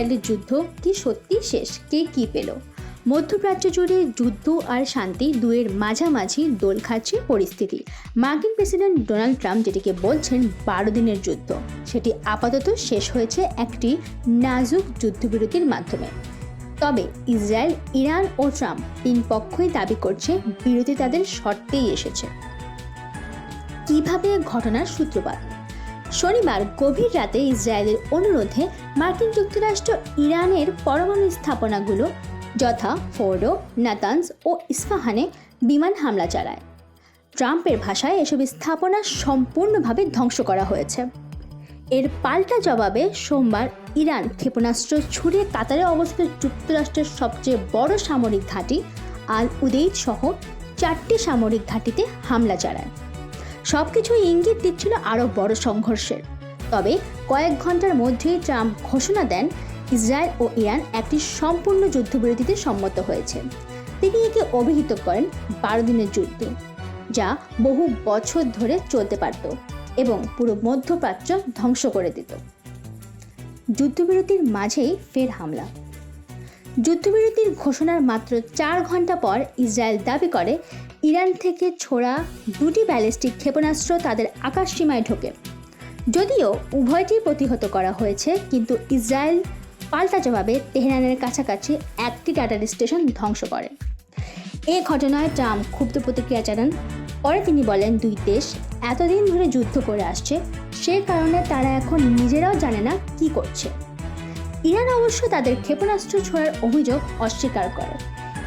ইসরায়েলের যুদ্ধ কি সত্যি শেষ? কে কি পেল? মধ্যপ্রাচ্য জুড়ে যুদ্ধ আর শান্তি দুয়ের মাঝামাঝি দোল খাচ্ছে পরিস্থিতি। মার্কিন প্রেসিডেন্ট ডোনাল্ড ট্রাম্প যেটিকে বলছেন বারো দিনের যুদ্ধ, সেটি আপাতত শেষ হয়েছে একটি নাজুক যুদ্ধবিরতির মাধ্যমে। তবে ইসরায়েল, ইরান ও ট্রাম্প তিন পক্ষই দাবি করছে বিরতি তাদের শর্তেই এসেছে। কীভাবে ঘটনার সূত্রপাত? শনিবার গভীর রাতে ইসরায়েলের অনুরোধে মার্কিন যুক্তরাষ্ট্র ইরানের পরমাণু স্থাপনাগুলো যথা ফোর্ডো নাতানস ও ইস্পাহানে বিমান হামলা চালায়। ট্রাম্পের ভাষায় এসব স্থাপনা সম্পূর্ণভাবে ধ্বংস করা হয়েছে। এর পাল্টা জবাবে সোমবার ইরান ক্ষেপণাস্ত্র ছুড়ে কাতারে অবস্থিত যুক্তরাষ্ট্রের সবচেয়ে বড় সামরিক ঘাঁটি আল উদেইদ সহ চারটি সামরিক ঘাঁটিতে হামলা চালায়। সব কিছুই ইঙ্গিত দিচ্ছিল আরও বড় সংঘর্ষের। তবে কয়েক ঘণ্টার মধ্যেই ট্রাম্প ঘোষণা দেন, ইসরায়েল ও ইরান একটি সম্পূর্ণ যুদ্ধবিরতিতে সম্মত হয়েছে। তিনি একে অভিহিত করেন বারো দিনের যুদ্ধ, যা বহু বছর ধরে চলতে পারত এবং পুরো মধ্যপ্রাচ্য ধ্বংস করে দিত। যুদ্ধবিরতির মাঝেই ফের হামলা। যুদ্ধবিরতির ঘোষণার মাত্র চার ঘণ্টা পর ইসরায়েল দাবি করে, ইরান থেকে ছোড়া দুটি ব্যালিস্টিক ক্ষেপণাস্ত্র তাদের আকাশ সীমায় ঢোকে। যদিও উভয়টি প্রতিহত করা হয়েছে, কিন্তু ইসরায়েল পাল্টা জবাবে তেহরানের কাছাকাছি একটি টাটার স্টেশন ধ্বংস করে। এ ঘটনায় ট্রাম্প ক্ষুব্ধ প্রতিক্রিয়া জানান। পরে তিনি বলেন, দুই দেশ এতদিন ধরে যুদ্ধ করে আসছে, সে কারণে তারা এখন নিজেরাও জানে না কি করছে। ইরান অবশ্য তাদের ক্ষেপণাস্ত্র ছোড়ার অভিযোগ অস্বীকার করে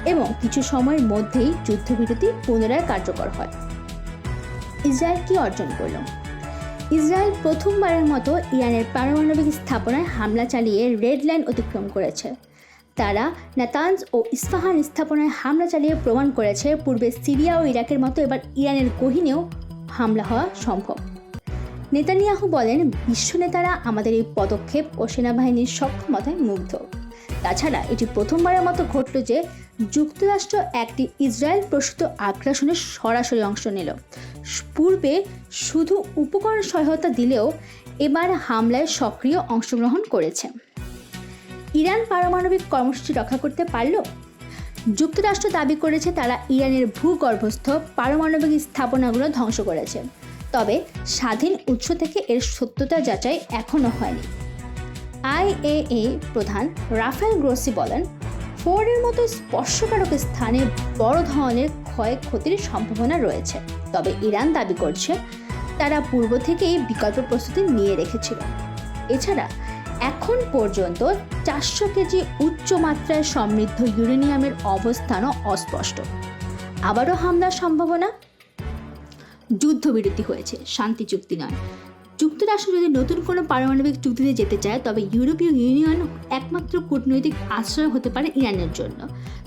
এবং কিছু সময়ের মধ্যেই যুদ্ধবিরতি পুনরায় কার্যকর হয়। ইসরায়েল কি অর্জন করল? ইসরায়েল প্রথমবারের মতো ইরানের পারমাণবিক স্থাপনায় হামলা চালিয়ে রেড লাইন অতিক্রম করেছে। তারা নাতানজ ও ইস্পাহান স্থাপনায় হামলা চালিয়ে প্রমাণ করেছে, পূর্বে সিরিয়া ও ইরাকের মতো এবার ইরানের গহিনেও হামলা হওয়া সম্ভব। নেতানিয়াহু বলেন, বিশ্ব নেতারা আমাদের এই পদক্ষেপ ও সেনাবাহিনীর সক্ষমতায় মুগ্ধ। তাছাড়া এটি প্রথমবারের মতো ঘটল যে, যুক্তরাষ্ট্র একটি ইসরায়েল প্রসূত আগ্রাসনের সরাসরি অংশ নিল। পূর্বে শুধু উপকরণ সহায়তা দিলেও এবার হামলায় সক্রিয় অংশগ্রহণ করেছে। ইরান পারমাণবিক কর্মসূচি রক্ষা করতে পারল? যুক্তরাষ্ট্র দাবি করেছে তারা ইরানের ভূগর্ভস্থ পারমাণবিক স্থাপনাগুলো ধ্বংস করেছে। তবে স্বাধীন উৎস থেকে এর সত্যতা যাচাই এখনও হয়নি। আইএএ প্রধান রাফেল গ্রোসি বলেন ফোর্ডের মতো স্পর্শকারক স্থানে বড় ধরনের ক্ষয়ক্ষতির সম্ভাবনা রয়েছে। তবে ইরান দাবি করছে, তারা পূর্ব থেকেই বিকল্প প্রস্তুতি নিয়ে রেখেছিল। এছাড়া, এখন পর্যন্ত চারশো কেজি উচ্চ মাত্রায় সমৃদ্ধ ইউরেনিয়ামের অবস্থানও অস্পষ্ট। আবারও হামলার সম্ভাবনা? যুদ্ধবিরতি হয়েছে, শান্তি চুক্তি নয়। যুক্তরাষ্ট্র যদি নতুন কোনো পারমাণবিক চুক্তিতে যেতে চায়, তবে ইউরোপীয় ইউনিয়ন একমাত্র কূটনৈতিক আশ্রয় হতে পারে ইরানের জন্য।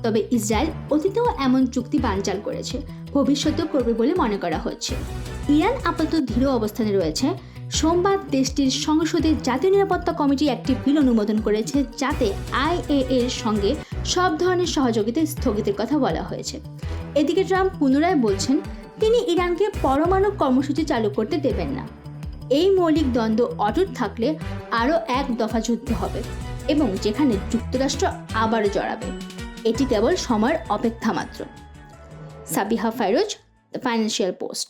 তবে ইসরায়েল অতীতেও এমন চুক্তি বানচাল করেছে, ভবিষ্যতেও করবে বলে মনে করা হচ্ছে। ইরান আপাতত ধীর অবস্থানে রয়েছে। সোমবার দেশটির সংসদে জাতীয় নিরাপত্তা কমিটি একটি বিল অনুমোদন করেছে, যাতে আইএ এর সঙ্গে সব ধরনের সহযোগিতা স্থগিতের কথা বলা হয়েছে। এদিকে ট্রাম্প পুনরায় বলছেন তিনি ইরানকে পরমাণু কর্মসূচি চালু করতে দেবেন না। এই মৌলিক দ্বন্দ্ব অটুট থাকলে আরও এক দফা যুদ্ধ হবে এবং যেখানে যুক্তরাষ্ট্র আবারও জড়াবে, এটি কেবল সময়ের অপেক্ষা মাত্র। Sabiha Fairoz, the Financial Post.